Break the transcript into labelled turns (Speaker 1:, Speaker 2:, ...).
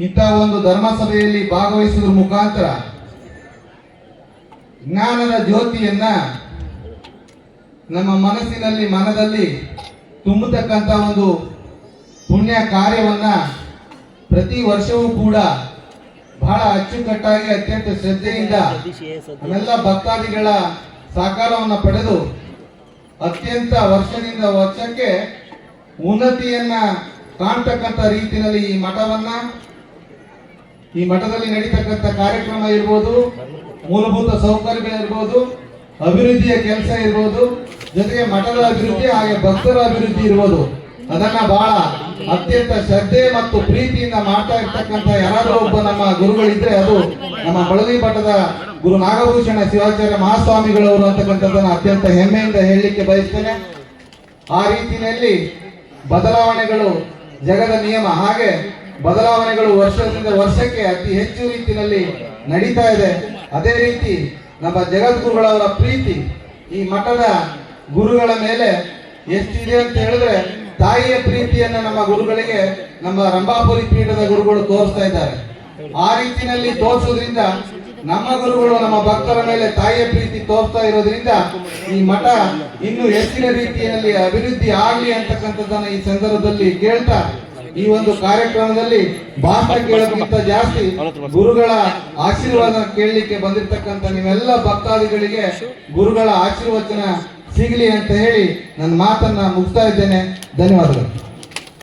Speaker 1: ಇಂತಹ ಒಂದು ಧರ್ಮಸಭೆಯಲ್ಲಿ ಭಾಗವಹಿಸುವುದರ ಮುಖಾಂತರ ಜ್ಞಾನದ ಜ್ಯೋತಿಯನ್ನ ನಮ್ಮ ಮನಸ್ಸಿನಲ್ಲಿ, ಮನದಲ್ಲಿ ತುಂಬತಕ್ಕಂಥ ಒಂದು ಪುಣ್ಯ ಕಾರ್ಯವನ್ನ ಪ್ರತಿ ವರ್ಷವೂ ಕೂಡ ಬಹಳ ಅಚ್ಚುಕಟ್ಟಾಗಿ ಅತ್ಯಂತ ಶ್ರದ್ಧೆಯಿಂದ ಎಲ್ಲ ಭಕ್ತಾದಿಗಳ ಸಹಕಾರವನ್ನು ಪಡೆದು ಅತ್ಯಂತ ವರ್ಷದಿಂದ ವರ್ಷಕ್ಕೆ ಉನ್ನತಿಯನ್ನ ಕಾಣ್ತಕ್ಕಂಥ ರೀತಿಯಲ್ಲಿ ಈ ಮಠವನ್ನ ಈ ಮಠದಲ್ಲಿ ನಡೀತಕ್ಕಂಥ ಕಾರ್ಯಕ್ರಮ ಇರ್ಬೋದು, ಮೂಲಭೂತ ಸೌಕರ್ಯಗಳಿರ್ಬೋದು, ಅಭಿವೃದ್ಧಿಯ ಕೆಲಸ ಇರ್ಬೋದು, ಜೊತೆಗೆ ಮಠದ ಅಭಿವೃದ್ಧಿ ಹಾಗೆ ಭಕ್ತರ ಅಭಿವೃದ್ಧಿ ಇರ್ಬೋದು. ಅದನ್ನ ಬಹಳ ಅತ್ಯಂತ ಶ್ರದ್ಧೆ ಮತ್ತು ಪ್ರೀತಿಯಿಂದ ಮಾಡ್ತಾ ಇರ್ತಕ್ಕಂಥ ಯಾರಾದರೂ ಒಬ್ಬ ನಮ್ಮ ಗುರುಗಳಿದ್ರೆ ಅದು ನಮ್ಮ ಬಳದಿ ಮಠದ ಗುರು ನಾಗಭೂಷಣ ಶಿವಾಚಾರ್ಯ ಮಹಾಸ್ವಾಮಿಗಳವರು ಅಂತಕ್ಕಂಥದ್ದನ್ನ ಅತ್ಯಂತ ಹೆಮ್ಮೆಯಿಂದ ಹೇಳಲಿಕ್ಕೆ ಬಯಸ್ತೇನೆ. ಆ ರೀತಿಯಲ್ಲಿ ಬದಲಾವಣೆಗಳು ಜಗದ ನಿಯಮ. ಹಾಗೆ ಬದಲಾವಣೆಗಳು ವರ್ಷದಿಂದ ವರ್ಷಕ್ಕೆ ಅತಿ ಹೆಚ್ಚು ರೀತಿಯಲ್ಲಿ ನಡೀತಾ ಇದೆ. ಅದೇ ರೀತಿ ನಮ್ಮ ಜಗದ್ಗುರುಗಳವರ ಪ್ರೀತಿ ಈ ಮಠದ ಗುರುಗಳ ಮೇಲೆ ಎಷ್ಟಿದೆ ಅಂತ ಹೇಳಿದ್ರೆ ತಾಯಿಯ ಪ್ರೀತಿಯನ್ನ ನಮ್ಮ ಗುರುಗಳಿಗೆ ನಮ್ಮ ರಂಭಾಪುರಿ ಪೀಠದ ಗುರುಗಳು ತೋರಿಸ್ತಾ ಇದ್ದಾರೆ. ಆ ರೀತಿಯಲ್ಲಿ ತೋರಿಸೋದ್ರಿಂದ ನಮ್ಮ ಗುರುಗಳು ನಮ್ಮ ಭಕ್ತರ ಮೇಲೆ ತಾಯಿಯ ಪ್ರೀತಿ ತೋರಿಸ್ತಾ ಇರೋದ್ರಿಂದ ಈ ಮಠ ಇನ್ನು ಹೆಚ್ಚಿನ ರೀತಿಯಲ್ಲಿ ಅಭಿವೃದ್ಧಿ ಆಗಲಿ ಅಂತಕ್ಕಂಥದ್ದನ್ನ ಈ ಸಂದರ್ಭದಲ್ಲಿ ಕೇಳ್ತಾ ಈ ಒಂದು ಕಾರ್ಯಕ್ರಮದಲ್ಲಿ ಭಾಷಣ ಕೇಳೋಕ್ಕಿಂತ ಜಾಸ್ತಿ ಗುರುಗಳ ಆಶೀರ್ವಾದ ಕೇಳಲಿಕ್ಕೆ ಬಂದಿರತಕ್ಕಂತ ನೀವೆಲ್ಲ ಭಕ್ತಾದಿಗಳಿಗೆ ಗುರುಗಳ ಆಶೀರ್ವಚನ ಸಿಗಲಿ ಅಂತ ಹೇಳಿ ನನ್ನ ಮಾತನ್ನ ಮುಗಿಸ್ತಾ ಇದ್ದೇನೆ. ಧನ್ಯವಾದಗಳು.